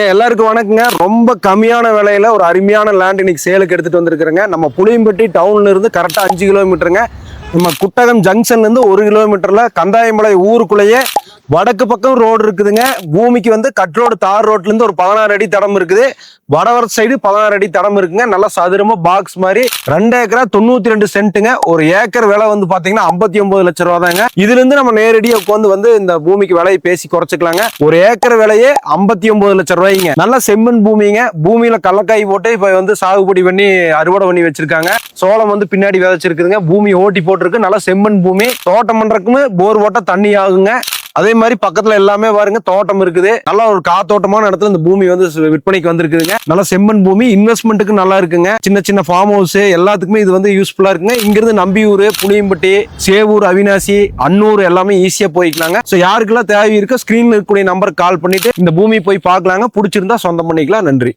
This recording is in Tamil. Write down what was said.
எல்லாருக்கும் வணக்கங்க. ரொம்ப கம்மியான விலையில ஒரு அருமையான லேண்ட் இன்னைக்கு சேலுக்கு எடுத்துட்டு வந்திருக்கிறேங்க. நம்ம புளியம்பட்டி டவுன்ல இருந்து கரெக்டாக அஞ்சு கிலோமீட்டருங்க நம்ம குட்டகம் ஜங்ஷன்ல இருந்து ஒரு கிலோமீட்டர்ல கந்தாயமலை ஊருக்குள்ளேயே வடக்கு பக்கம் ரோடு இருக்குதுங்க. பூமிக்கு வந்து கட் ரோடு தார் ரோட்லேருந்து ஒரு பதினாறு அடி தடம் இருக்குது. வடவர சைடு பதினாறு அடி தடம் இருக்குங்க. நல்லா சதுரமாக பாக்ஸ் மாதிரி ரெண்டு ஏக்கரா தொண்ணூத்தி ரெண்டு சென்ட்டுங்க. ஒரு ஏக்கர் விலை வந்து பார்த்தீங்கன்னா ஐம்பத்தி ஒன்பது லட்ச ரூபா தாங்க. இதுலேருந்து நம்ம நேரடியாக உட்காந்து வந்து இந்த பூமிக்கு விலையை பேசி குறைச்சிக்கலாங்க. ஒரு ஏக்கர் விலையே ஐம்பத்தி ஒன்பது லட்சம் ரூபாய்ங்க. நல்ல செம்மண் பூமிங்க. பூமியில் கள்ளக்காய் போட்டு இப்போ வந்து சாகுபடி பண்ணி அறுவடை பண்ணி வச்சிருக்காங்க. சோளம் வந்து பின்னாடி விதைச்சிருக்குதுங்க. பூமி ஓட்டி போட்டிருக்கு. நல்லா செம்மண் பூமி. தோட்டம் பண்ணுறக்குமே போர் போட்டால் தண்ணி ஆகுங்க. அதே மாதிரி பக்கத்துல எல்லாமே பாருங்க தோட்டம் இருக்குது. நல்லா ஒரு காத்தோட்டமான இடத்துல இந்த பூமி வந்து விற்பனைக்கு வந்திருக்குதுங்க. நல்லா செம்மண் பூமி இன்வெஸ்ட்மெண்ட்டுக்கு நல்லா இருக்குங்க. சின்ன சின்ன ஃபார்ம் ஹவுஸ் எல்லாத்துக்குமே இது வந்து யூஸ்ஃபுல்லா இருக்குங்க. இங்கிருந்து நம்பியூர் புளியம்பட்டி சேவூர் அவினாசி அன்னூர் எல்லாமே ஈஸியா போய்க்கலாங்க. ஸோ யாருக்கெல்லாம் தேவை இருக்கோ ஸ்கிரீன்ல இருக்கக்கூடிய நம்பருக்கு கால் பண்ணிட்டு இந்த பூமி போய் பார்க்கலாங்க. பிடிச்சிருந்தா சொந்தம் பண்ணிக்கலாம். நன்றி.